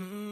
Mm.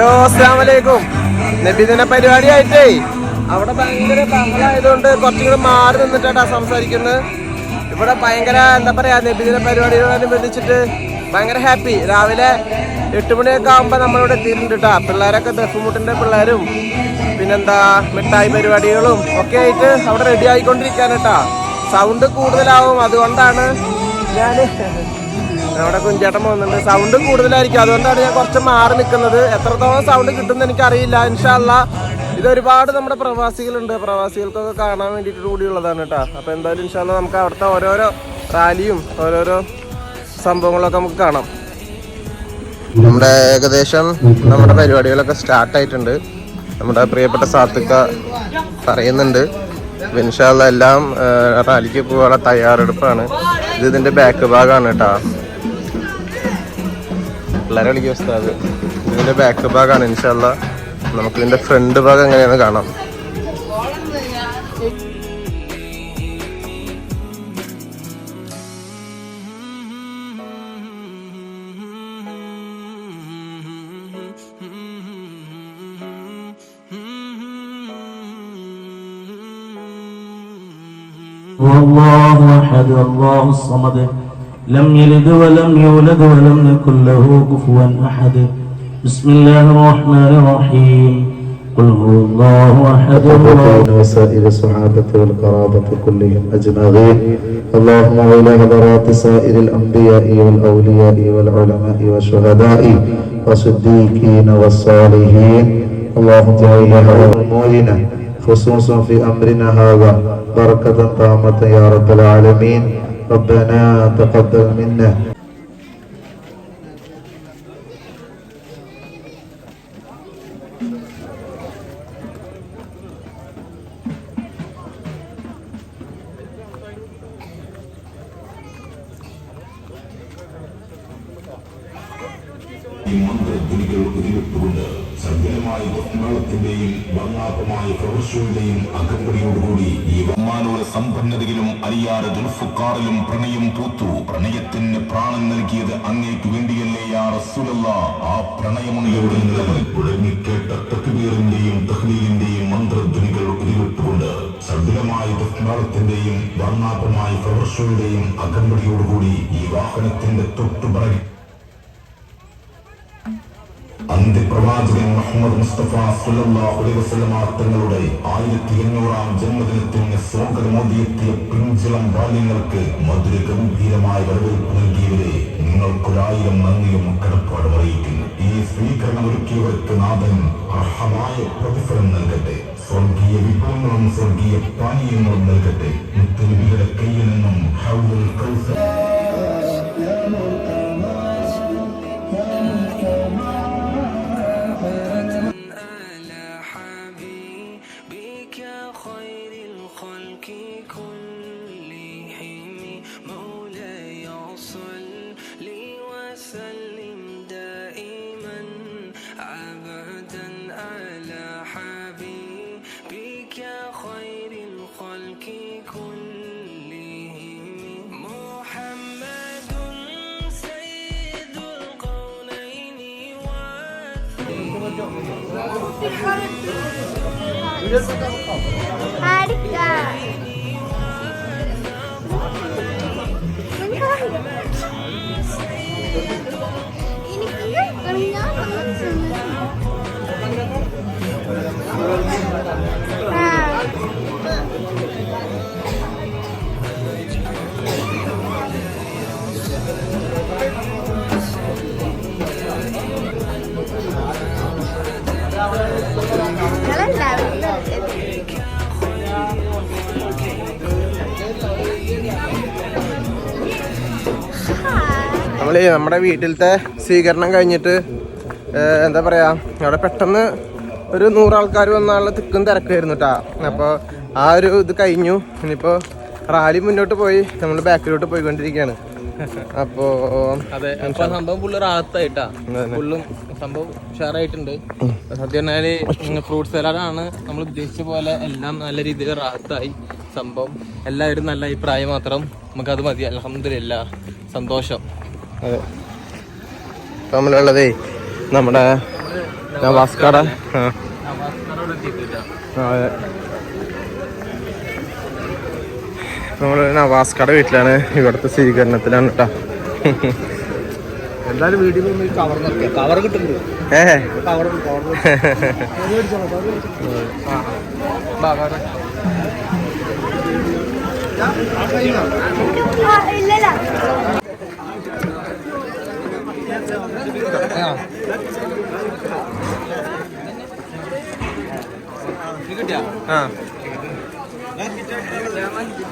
Hello അസ്സാമലൈക്കും നബിദിന പരിപാടിയായിട്ടേ. അവിടെ ഭയങ്കര ബഹളായതുകൊണ്ട് കുറച്ചും കൂടെ മാറി നിന്നിട്ടാണ് സംസാരിക്കുന്നത് ഇവിടെ ഭയങ്കര എന്താ പറയാ നബിദിന പരിപാടിയോടനുബന്ധിച്ചിട്ട് ഭയങ്കര ഹാപ്പി. രാവിലെ എട്ട് മണിയൊക്കെ ആകുമ്പോൾ നമ്മളിവിടെ എത്തിയിട്ടുണ്ട്. കേട്ടോ പിള്ളേരൊക്കെ ദഫുമുട്ടിന്റെ പിള്ളേരും പിന്നെന്താ മിഠായി പരിപാടികളും ഒക്കെ ആയിട്ട് അവിടെ റെഡി ആയിക്കൊണ്ടിരിക്കാനട്ടാ. സൗണ്ട് കൂടുതലാവും അതുകൊണ്ടാണ് ഞാൻ അവിടെ കുഞ്ചേട്ടൻ പോകുന്നുണ്ട്. സൗണ്ട് കൂടുതലായിരിക്കും. അതുകൊണ്ടാണ് ഞാൻ കുറച്ച് മാറി നിൽക്കുന്നത്. എത്രത്തോളം സൗണ്ട് കിട്ടുമെന്ന് എനിക്കറിയില്ല. ഇൻഷാല്ല ഇത് ഒരുപാട് നമ്മുടെ പ്രവാസികളുണ്ട്. പ്രവാസികൾക്കൊക്കെ കാണാൻ വേണ്ടിയിട്ട് കൂടിയുള്ളതാണ് കേട്ടോ. അപ്പോൾ എന്തായാലും ഇൻഷാല്ല നമുക്ക് അവിടുത്തെ ഓരോരോ റാലിയും ഓരോരോ സംഭവങ്ങളൊക്കെ നമുക്ക് കാണാം. നമ്മുടെ ഏകദേശം നമ്മുടെ പരിപാടികളൊക്കെ സ്റ്റാർട്ടായിട്ടുണ്ട് നമ്മുടെ പ്രിയപ്പെട്ട സാത്തുക്ക പറയുന്നുണ്ട്. ഇൻഷാല്ല എല്ലാം റാലിക്ക് പോകാനുള്ള തയ്യാറെടുപ്പാണ്. ഇത് ഇതിന്റെ ബാക്ക് ഭാഗമാണ് കേട്ടോ. പിള്ളേരെ കളിക്കുക ഉസ്താദ് ഇതിന്റെ ബാക്ക് ഭാഗമാണ് ഇൻഷാല്ല നമുക്ക് ഇതിന്റെ ഫ്രണ്ട് ഭാഗം എങ്ങനെയാന്ന് കാണാം هو الله احد الله الصمد لم يلد ولم يولد ولم يكن له كفوا أحد. بسم الله الرحمن الرحيم. قل هو الله أحد. الله وسائر الصحابة والقرابة كلهم أجمعين. اللهم وإلى حضرات سائر الأنبياء والأولياء والعلماء والشهداء والصديقين والصالحين. اللهم اجعل أمورنا خصوصا في أمرنا هذا. بركة طامة يا رب العالمين. ربنا تقبل منا. സകലമായ ബഹുമാനത്തിന്റെയും വർണാഭമായ പ്രവശ്യയുടെയും അകമ്പടിയോടുകൂടി ഈ വമ്മാനോര സമ്പന്നതയിലും അലിയാറ് ദുൽഫുക്കാറിലും പ്രണയം പൂത്തു. പ്രണയത്തിന് പ്രാണൻ നൽകിയത് അങ്ങേക്ക് വേണ്ടിയല്ലേ യാ റസൂലല്ല. ആ പ്രണയമുണിയോട് മുഴങ്ങിക്കേട്ട തക്ബീറിന്റെയും തഹ്ലീലിന്റെയും മന്ത്രധ്വനികൾ ഉരുവിട്ടുകൊണ്ട് സകലമായ ബഹുമാനത്തിന്റെയും വർണാഭമായ പ്രവശ്യയുടെയും അകമ്പടിയോടുകൂടി ഈ വാഹനത്തിന്റെ തൊട്ടുപറകെ മുഹമ്മദ് മുസ്തഫ സല്ലല്ലാഹു അലൈഹി വസല്ലമ തങ്ങളുടെ ആയിരത്തി എണ്ണൂറാം ജന്മദിനത്തിന് സ്വാഗതമോദിയെത്തിയ പിഞ്ചിളം ബാല്യങ്ങൾക്ക് മധുര ഗംഭീരമായ വരവേൽപ്പ് നൽകിയവരെ നിങ്ങൾക്കൊരായിരം നന്ദിയും കടപ്പാടും അറിയിക്കുന്നു. ഈ സ്വീകരണം ഒരുക്കിയവർക്ക് നാഥൻ അർഹമായ പ്രതിഫലം നൽകട്ടെ. സ്വർഗീയ വിഭവങ്ങളും സ്വർഗീയ പാനീയങ്ങളും നൽകട്ടെ. മുത്തലിബിയുടെ കയ്യിൽ നിന്നും ഹൗലുൽ കൗസർ Harika. Ini kan kenyal banget sebenarnya. നമ്മൾ നമ്മുടെ വീട്ടിലത്തെ സ്വീകരണം കഴിഞ്ഞിട്ട് എന്താ പറയാ അവിടെ പെട്ടെന്ന് ഒരു നൂറാൾക്കാർ വന്നാലുള്ള തിക്കും തിരക്കായിരുന്നു കേട്ടാ അപ്പോൾ ആ ഒരു ഇത് കഴിഞ്ഞു. ഇനിയിപ്പോൾ റാലി മുന്നോട്ട് പോയി. നമ്മൾ ബാക്കിലോട്ട് പോയിക്കൊണ്ടിരിക്കുകയാണ്. അപ്പോൾ അതെ അപ്പൊ സംഭവം പുള്ളി റാത്തായിട്ടാ പുള്ളും സംഭവം ഉഷാറായിട്ടുണ്ട്. സത്യം പറഞ്ഞാൽ ഫ്രൂട്ട് സലാഡാണ് നമ്മൾ ഉദ്ദേശിച്ച പോലെ എല്ലാം നല്ല രീതിയിൽ റാത്തായി സംഭവം. എല്ലാവരും നല്ല അഭിപ്രായം മാത്രം നമുക്കത് മതി. അലഹമില്ല സന്തോഷം. അതെ. ഇപ്പൊ നമ്മളുള്ളതേ നമ്മുടെ നവാസ്കട ആ ആ, അതെ നമ്മൾ നവാസ്കട വീട്ടിലാണ്. ഇവിടുത്തെ സ്വീകരണത്തിലാണ് കേട്ടോ എന്തായാലും വീട്ടിൽ നിന്ന് കവർ നിർത്തിയ. കവർ കിട്ടുന്നുണ്ട്. ഏ? കവർ കവർ ആ.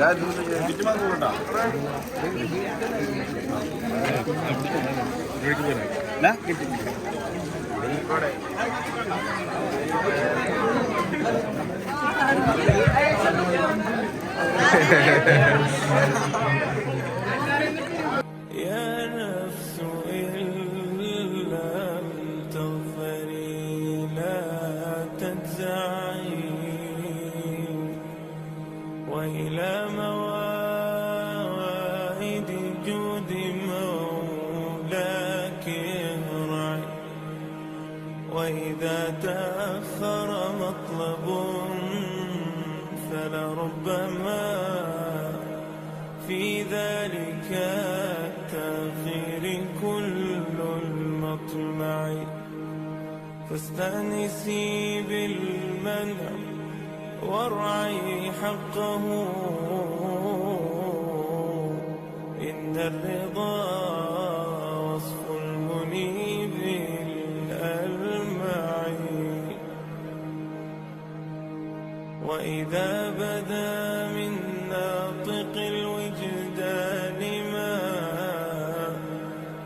يا وإذا تأخر مطلب فلربما في ذلك التأخير كل المطمع. فاستأنسي بالمنع وارعي حقه. إن الرضا وإذا بدا من ناطق الوجدان ما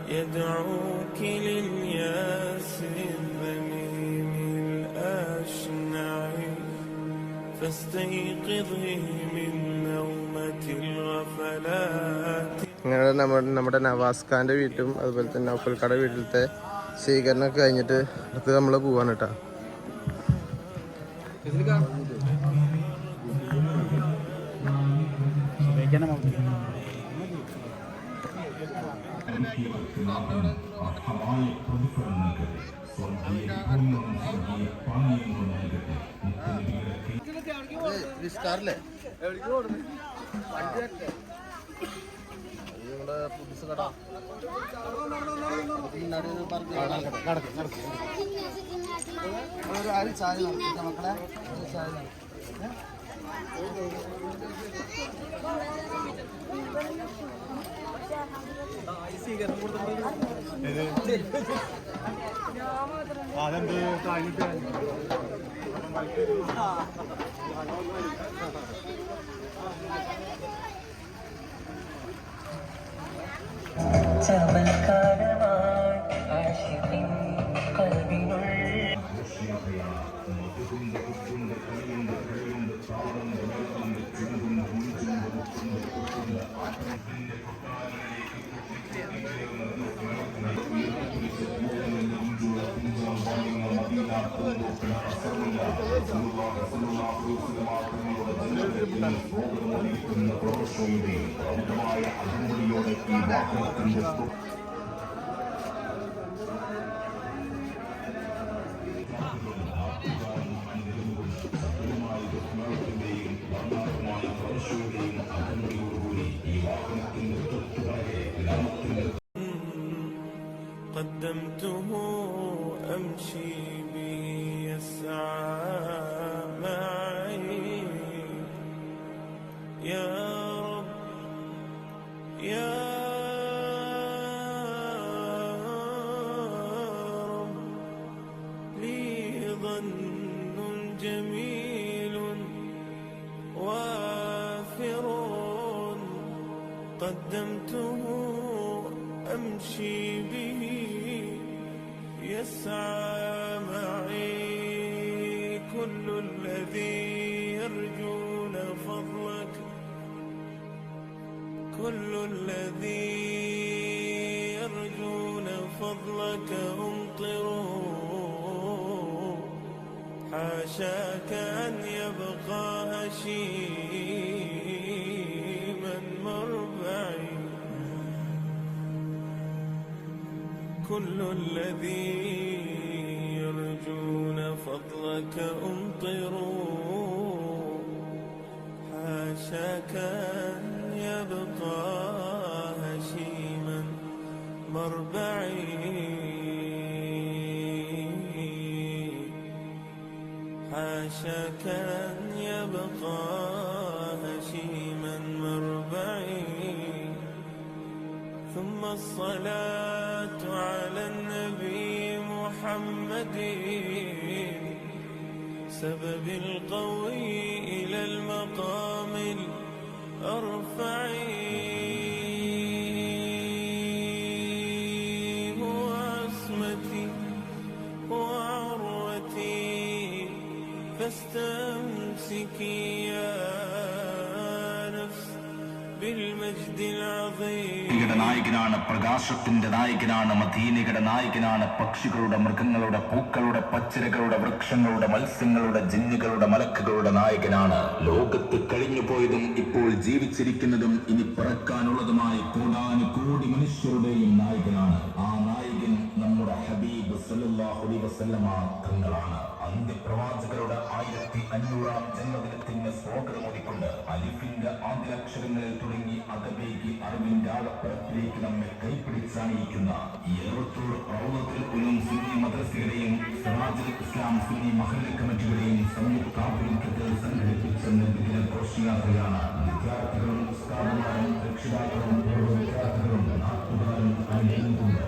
يدعوك للياس الذميم الأشنع فاستيقظي من نومة الغفلات ഞങ്ങൾ നമ്മുടെ നമ്മുടെ നവാസ്ഖാൻ്റെ വീട്ടും അതുപോലെ തന്നെ നൗഫൽക്കട വീട്ടിലത്തെ സ്വീകരണമൊക്കെ കഴിഞ്ഞിട്ട് അടുത്ത് നമ്മൾ പോവാണ് കേട്ടോ അർഹമായ പ്രതിഫലം നൽകട്ടെ കട പൂർണവും സ്വർഗീയ പാനീയങ്ങളും നൽകട്ടെ മുത്തനബിയുടെ മക്കളെ Adem Bey kaynık Çabalkarlar aşkın kalbinul പ്രവർത്തനയുടെ പ്രവർത്തനയോടെ ഈ വാഹനത്തിന്റെ كل الذي يرجون فضلك أمطروا. حاشاك أن يبقى هشيما مربعي كل الذي يرجون فضلك أمطروا. حاشاك أن مربعي حاشاك أن يبقى هشيما مربعي ثم الصلاة على النبي محمد. سبب القوي إلى المقام الأرفع യുടെ നായകനാണ് പ്രകാശത്തിന്റെ നായകനാണ് മദീനയുടെ നായകനാണ് പക്ഷികളുടെ മൃഗങ്ങളുടെ പൂക്കളുടെ പച്ചിരകളുടെ വൃക്ഷങ്ങളുടെ മത്സ്യങ്ങളുടെ ജിന്നുകളുടെ മലക്കുകളുടെ നായകനാണ്. ലോകത്ത് കഴിഞ്ഞു പോയതും ഇപ്പോൾ ജീവിച്ചിരിക്കുന്നതും ഇനി പിറക്കാനുള്ളതുമായി കോടാനു കോടി മനുഷ്യരുടെയും നായകനാണ്. ആ നായകൻ നമ്മുടെ ഹബീബ് സല്ലാഹുലി വസല്ലമ തങ്ങളാണ് അന്ത്യപ്രവാചകരുടെ ആയിരത്തി അഞ്ഞൂറാം ജന്മദിനത്തിന്റെ സ്വാഗതമൊരുക്കൊണ്ട് അലിഫിന്റെ ആദ്യാക്ഷരങ്ങളിൽ തുടങ്ങി അതബേക്ക് അറിവിന്റെ ആഴപ്പുറത്തിലേക്ക് നമ്മെ കൈപ്പിടിച്ചണിയിക്കുന്ന എഴുപത്തോട് സുന്നി മദ്രസയുടെയും ഇസ്ലാം സുന്നി മഹല്ല കമ്മിറ്റിയുടെയും സംയുക്താഭിമുഖ്യത്തിൽ സംഘടിപ്പിച്ച നിർമ്മിക്കുന്ന ഘോഷയാത്രയാണ് വിദ്യാർത്ഥികളും രക്ഷിതാക്കളും വിദ്യാർത്ഥികളും നാട്ടുകാരും അണിയുന്നുണ്ട്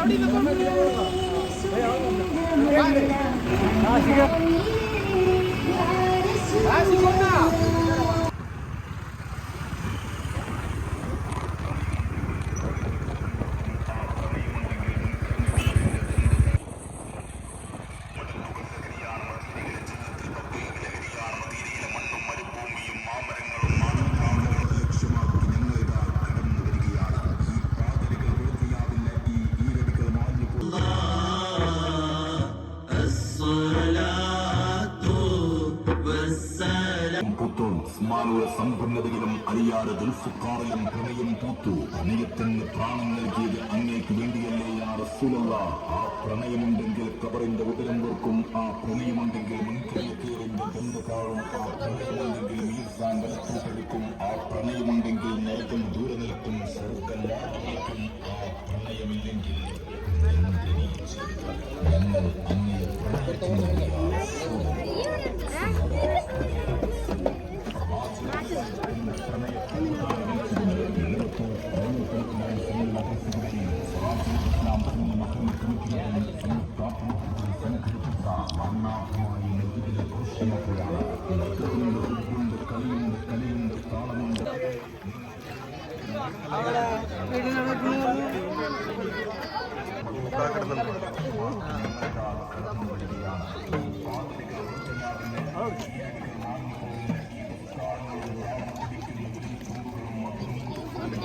Thank you. വെറുക്കും ആ പ്രണയമുണ്ടെങ്കിൽ മുൻകൈക്കേറിന്റെ ബന്ധക്കാളും ആ പ്രണയമുണ്ടെങ്കിൽ മീർസാൻ വലത്തോട്ടെടുക്കും ആ പ്രണയമുണ്ടെങ്കിൽ നരകം ദൂരെ നിൽക്കും സ്വർഗം നിൽക്കും ആ പ്രണയമില്ലെങ്കിൽ എന്തിനീ ജീവിതം? ഞങ്ങൾ അങ്ങേ പ്രണയത്തിന്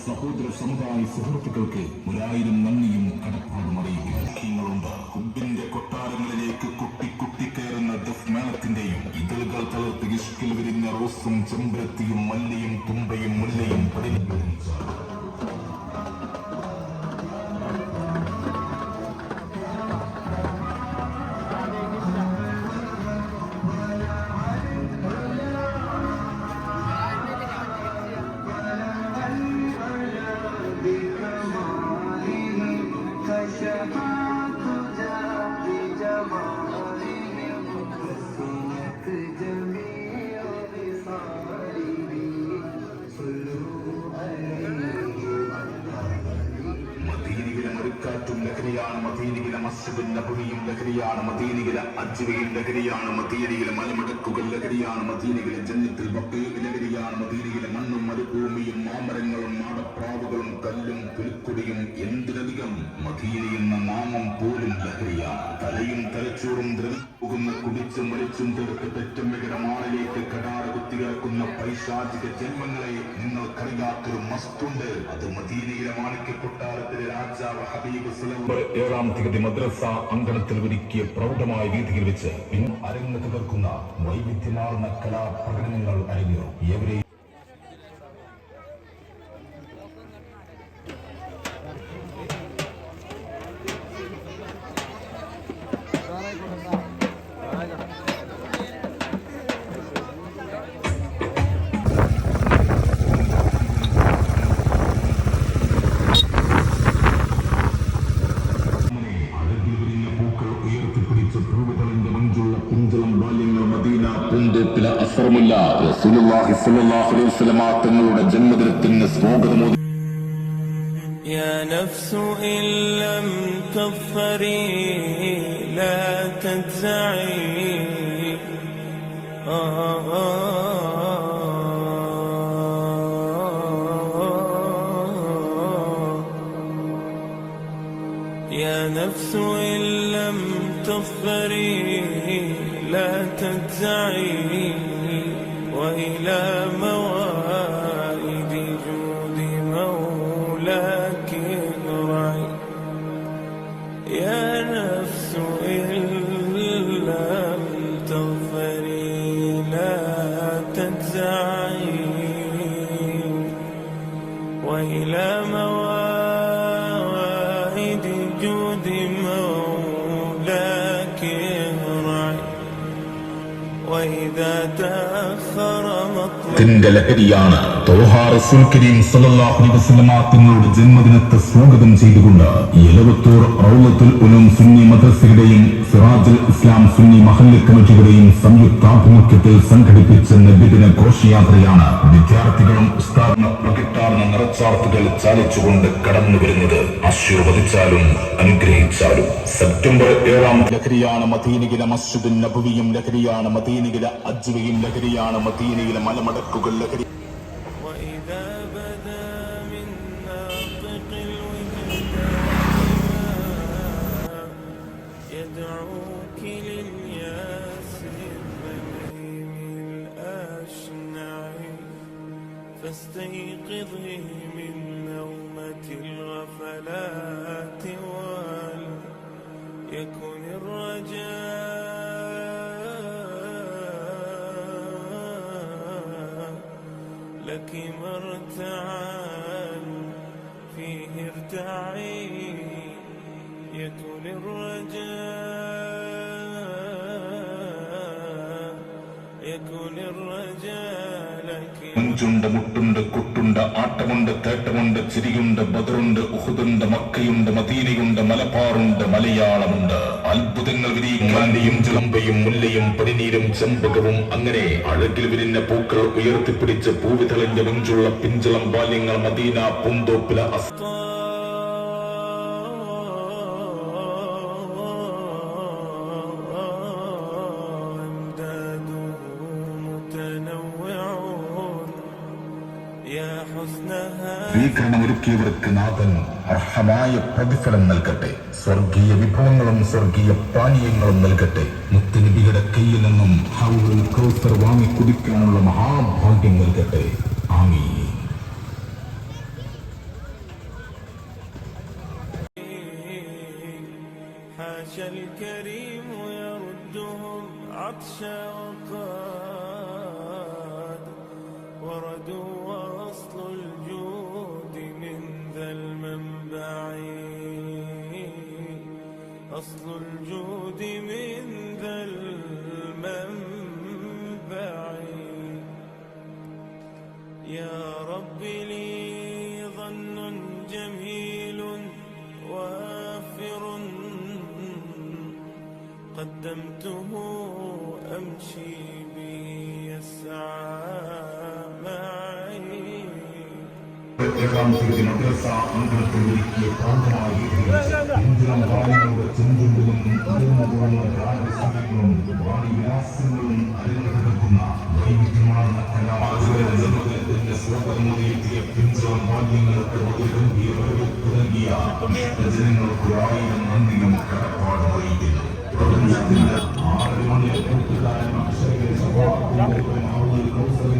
സഹോദര സമുദായ സുഹൃത്തുക്കൾക്ക് ഒരായിരം നന്ദിയും കടപ്പാടും അറിയിക്കുന്നുണ്ട് കുബിന്റെ കൊട്ടാരങ്ങളിലേക്ക് കുട്ടി കയറുന്ന ദഫ് മേളത്തിന്റെയും ഇതളുകൾ തളർത്ത് ഇഷ്കിൽ വിരിഞ്ഞ റോസും ചെമ്പരത്തിയും മദീനയിലെ ലഹരിയാണ് മദീനയിലെ മലമടക്കുകൾ. ലഹരിയാണ് മദീനയിലെ ജന്നത്തിൽ ബക്കയിൽ ലഹരിയാണ് മദീനയിലെ മണ്ണും മരുഭൂമിയും മാമരങ്ങളും മാടപ്രാവുകളും കല്ലും പുലിക്കുടിയും എന്തിനധികം മദീന എന്ന നാമം പോലും ലഹരിയാണ്. തലയും തലച്ചോറും ദ്രവിക്കുന്ന കുടിച്ചും മരിച്ചും തീർത്ത് കുത്തികിടക്കുന്ന പൈശാചിക ജന്മങ്ങളെ നിങ്ങൾക്കറിയാത്തൊരു മസ്തുണ്ട്. അത് മദീനയിലെ മാണിക്യ കൊട്ടാരത്തിലെ രാജാവ് ഹബീബ് ഏഴാം തീയതി മദ്രസ അങ്കണത്തിൽ ഒരുക്കിയ പ്രൗഢമായ വീതിയിൽ വെച്ച് അരങ്ങ് തകർക്കുന്ന വൈവിധ്യമാർന്ന കലാപ്രകടനങ്ങൾ അരങ്ങേറും. എവരെയും يا نفس إن لم تظفري لا تجزعي. آه يا إذا تأخر ത്തിന്റെ ലഹരിയാണ് തങ്ങളുടെ ജന്മദിനത്തെ സ്വാഗതം ചെയ്തുകൊണ്ട് എലവത്തൂർ റൗലത്തുൽ ഉലും സുന്നി മദ്രസയുടെയും സിറാജുൽ ഇസ്ലാം സുന്നി മഹല്ല് കമ്മിറ്റിയുടെയും സംയുക്താഭിമുഖ്യത്തിൽ സംഘടിപ്പിച്ച നബിദിന ഘോഷയാത്രയാണ് വിദ്യാർത്ഥികളും പ്രകൃത്താർന്ന നിറച്ചാർത്തുകൾ ചാലിച്ചുകൊണ്ട് കടന്നു വരുന്നത്. ആശീർവദിച്ചാലും അനുഗ്രഹിച്ചാലും. സെപ്റ്റംബർ ഏഴാം ലഹരിയാണ് മദീനികിലെ മസ്ജിദും നബുവിയും ലഹരിയാണ് മദീനികിലെ അജ്വയും ലഹരിയാണ് മദീനികിലെ മലമടക്കുകൾ ലഹരി وإذا بدا من ناطق الوجدان يدعوك للياس الذميم الأشنع فاستيقظي من نومة الغفلات وليكن الرجاء لك مرتعا فيه ارتعي يكن الرجاء يكن الرجاء. മുഞ്ചുണ്ട് മുട്ടുണ്ട് കുട്ടുണ്ട് ആട്ടമുണ്ട് തേട്ടമുണ്ട് ചിരിയുണ്ട് ബദറുണ്ട് ഉഹുദുണ്ട് മക്കയുണ്ട് മദീനയുണ്ട് മലബാറുണ്ട് മലയാളമുണ്ട്. അത്ഭുതങ്ങൾ വിരിയിക്കാന്റെയും ചിളമ്പയും മുല്ലയും പടിനീരും ചെമ്പകവും അങ്ങനെ അഴകിൽ വിരിഞ്ഞ പൂക്കൾ ഉയർത്തിപ്പിടിച്ച് പൂവിതളിന്റെ മുഞ്ചുള്ള പിഞ്ചളം ബാല്യങ്ങൾ മദീന പൂന്തോപ്പില അസ് സ്വീകരണമൊരുക്കിയവർക്ക് നാഥൻ അർഹമായ പ്രതിഫലം നൽകട്ടെ. സ്വർഗീയ വിഭവങ്ങളും സ്വർഗീയ പാനീയങ്ങളും നൽകട്ടെ. മുത്തനബിയുടെ കയ്യിൽ നിന്നും ഹൗറുൽ കൗസർ വാങ്ങി കുടിക്കാനുള്ള മഹാഭാഗ്യം നൽകട്ടെ. ആമീൻ. يا رب لي ظن جميل وافر قدمته أمشي به يسعى معي ഏഴാം നബിദിനം നൽകിയ ജനങ്ങൾക്ക് ആയിരം നന്ദിയും കടപ്പാടും അറിയിക്കുന്നു പ്രപഞ്ചത്തിന്റെ ആറ് കൂട്ടുകാരൻ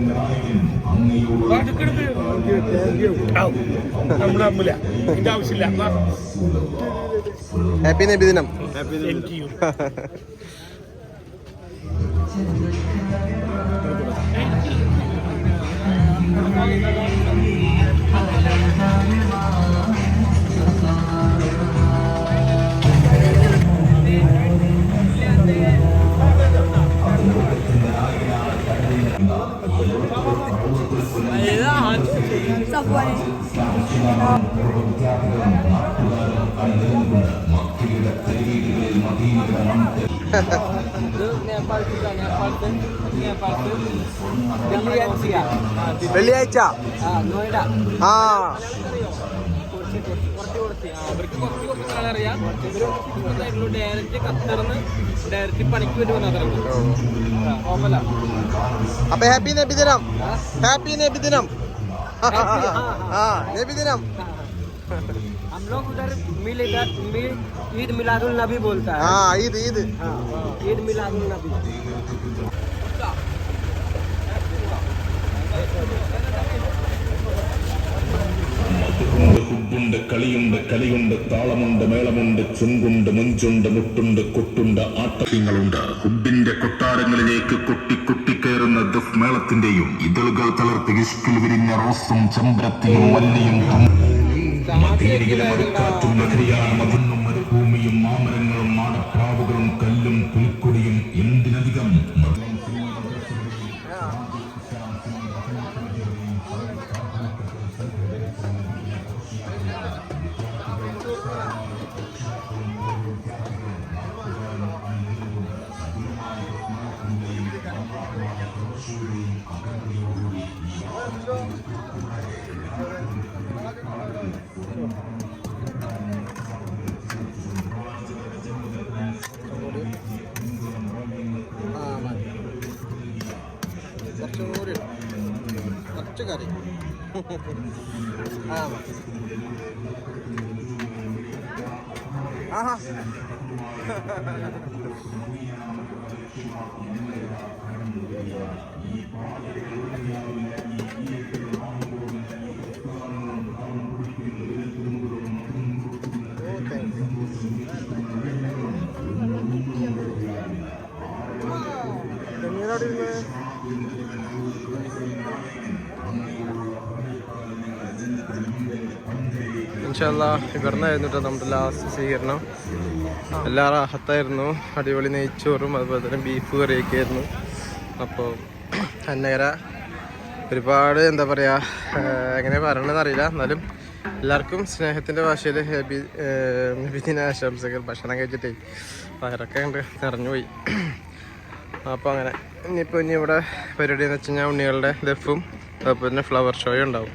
നായകൻ അങ്ങയോട് ഹാപ്പി നബിദിനം വെള്ളിയാഴ്ച? ആ. ഡയറക്റ്റ് ഡയറക്റ്റ് പണിക്ക് അപ്പൊ ഹാപ്പി നബിദിനം. ഹാപ്പി നബിദിനം. ആ നബിദിനം. लोग उधर मिल इधर मिल ईद मिलादुल नबी बोलता है ആ ഈദ് ഈദ് हाँ, ईद मिलादुल नबी ഉണ്ട് ഹുബുണ്ട് കളിയുണ്ട് കലിയുണ്ട് താളമുണ്ട് മേളമുണ്ട് ചുങ്കുണ്ട് മുഞ്ചുണ്ട് മുട്ടുണ്ട് കൊട്ടുണ്ട് ആട്ടങ്ങളുണ്ട് ഹുബിന്റെ കൊട്ടാരങ്ങളിലേക്ക് കൊട്ടി കൊട്ടിക്കയറുന്ന ദഫ് മേളത്തിന്റെയും ഇതളുകൾ തളർത്തി ഇഷ്കിൽ വിരിഞ്ഞ റോസും ചമ്പ്രത്തിയും മല്ലിയും മദീനയിലെ മടുക്കാറ്റും ലഹരിയാണ് മതിന്നും ഓ ഇൻഷല്ല ഇവിടുന്നായിരുന്നു കേട്ടോ നമ്മുടെ ലാസ്റ്റ് സ്വീകരണം. എല്ലാ റാഹത്തായിരുന്നു അടിപൊളി നെയ്ച്ചോറും അതുപോലെ തന്നെ ബീഫ് കറിയൊക്കെ ആയിരുന്നു. അപ്പോൾ അന്നേര ഒരുപാട് എന്താ പറയുക എങ്ങനെ പറയണമെന്ന് അറിയില്ല. എന്നാലും എല്ലാവർക്കും സ്നേഹത്തിന്റെ ഭാഷയിൽ ഹെബി നബിദിന ആശംസകൾ. ഭക്ഷണം കഴിച്ചിട്ടേ വയറൊക്കെ കണ്ട് നിറഞ്ഞുപോയി. അപ്പോൾ അങ്ങനെ ഇനിയിപ്പോൾ ഇനി ഇവിടെ പരിപാടി എന്ന് വെച്ച് കഴിഞ്ഞാൽ ഉണ്ണികളുടെ ദഫും അതുപോലെ തന്നെ ഫ്ലവർ ഷോയും ഉണ്ടാവും.